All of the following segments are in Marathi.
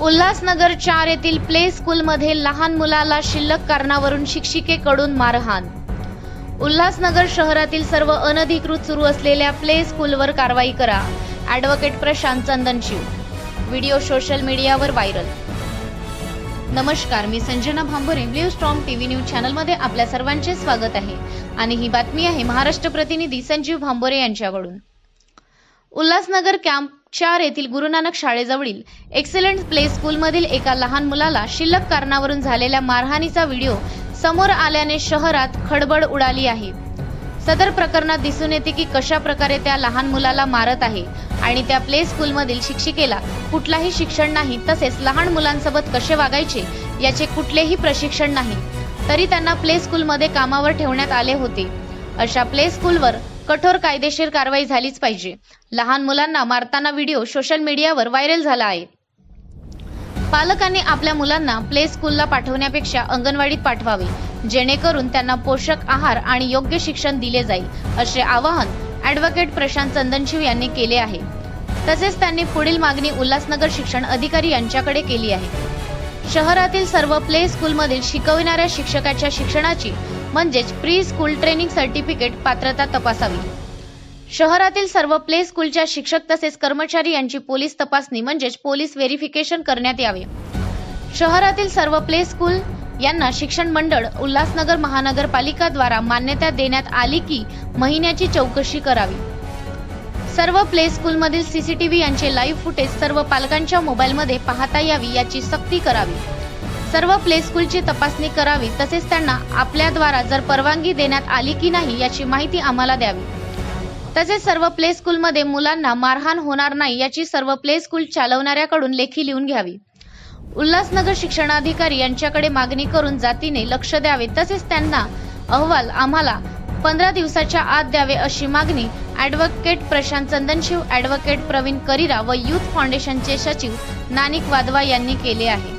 उल्हासनगर चार येथील प्ले स्कूलमध्ये लहान मुलाला शिल्लक कारणावरून शिक्षिकेकडून मारहाण. उल्हासनगर शहरातील सर्व अनधिकृत सुरू असलेल्या प्ले स्कूलवर कारवाई करा. Advocate Prashant Chandanshiv. Video social मीडियावर व्हायरल. नमस्कार मी Sanjana Bhambore blue storm TV news चॅनलमध्ये आपल्या सर्वांचे स्वागत आहे. आणि ही बातमी आहे महाराष्ट्र प्रतिनिधी संजीव भांबोरे यांच्याकडून. उल्हासनगर कॅम्प चार येथील गुरुनानक शाळेजवळील एक्सलंट प्ले स्कूलमधील एका लहान मुलाला शिल्लक कारणावरून झालेल्या मारहाणीचा व्हिडिओ समोर आल्याने शहरात खडबड उडाली आहे. सदर प्रकरणात दिसून येते की कशा प्रकारे त्या लहान मुलाला मारत आहे आणि त्या प्ले स्कूलमधील शिक्षिकेला कुठलाही शिक्षण नाही तसेच लहान मुलांसोबत कसे वागायचे याचे कुठलेही प्रशिक्षण नाही तरी त्यांना प्ले स्कूलमध्ये कामावर ठेवण्यात आले होते. अशा प्ले स्कूलवर कठोर कायदेशीर कारवाई झालीच पाहिजे. लहान मुलांना मारताना व्हिडिओ सोशल मीडियावर व्हायरल झाला आहे. पालकांनी आपल्या मुलांना प्ले स्कूलला पाठवण्यापेक्षा अंगणवाडीत पाठवावे. जेणेकरून त्यांना पोषक आहार आणि योग्य शिक्षण दिले जाईल असे आवाहन ॲडव्होकेट प्रशांत चंदनशिव यांनी केले आहे. तसेच त्यांनी पुढील मागणी उल्हासनगर शिक्षण अधिकारी यांच्याकडे केली आहे. शहरातील सर्व प्ले स्कूलमधील शिकविणाऱ्या शिक्षकाच्या शिक्षणाची म्हणजेच प्री स्कूल ट्रेनिंग सर्टिफिकेट पात्रता तपासावी. शहरातील सर्व प्ले स्कूलच्या शिक्षक तसेच कर्मचारी यांची पोलीस तपासणी म्हणजेच पोलीस व्हेरिफिकेशन करण्यात यावे. शहरातील सर्व प्ले स्कूल यांना शिक्षण मंडळ उल्हासनगर महानगरपालिकाद्वारा मान्यता देण्यात आली की महिन्याची चौकशी करावी. सर्व प्ले स्कूलमधील सीसीटीव्ही यांचे लाईव्ह फुटेज सर्व पालकांच्या मोबाईलमध्ये पाहता यावी याची सक्ती करावी. सर्व प्ले स्कूलची तपासणी करावी तसेच त्यांना आपल्याद्वारा जर परवानगी देण्यात आली की नाही याची माहिती आम्हाला द्यावी. तसेच सर्व प्ले स्कूलमध्ये मुलांना मारहाण होणार नाही याची सर्व प्ले स्कूल चालवणाऱ्याकडून लेखी लिहून घ्यावी. उल्हासनगर शिक्षणाधिकारी यांच्याकडे मागणी करून जातीने लक्ष द्यावे तसेच त्यांना अहवाल आम्हाला पंधरा दिवसाच्या आत द्यावे अशी मागणी ॲडव्होकेट प्रशांत चंदनशिव ॲडव्होकेट प्रवीण करीरा व युथ फाउंडेशनचे सचिव नानिक वाधवा यांनी केले आहे.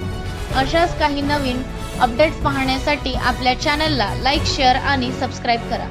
अशाच काही नवीन अपडेट्स पाहण्यासाठी आपल्या चॅनलला लाईक शेअर आणि सबस्क्राईब करा.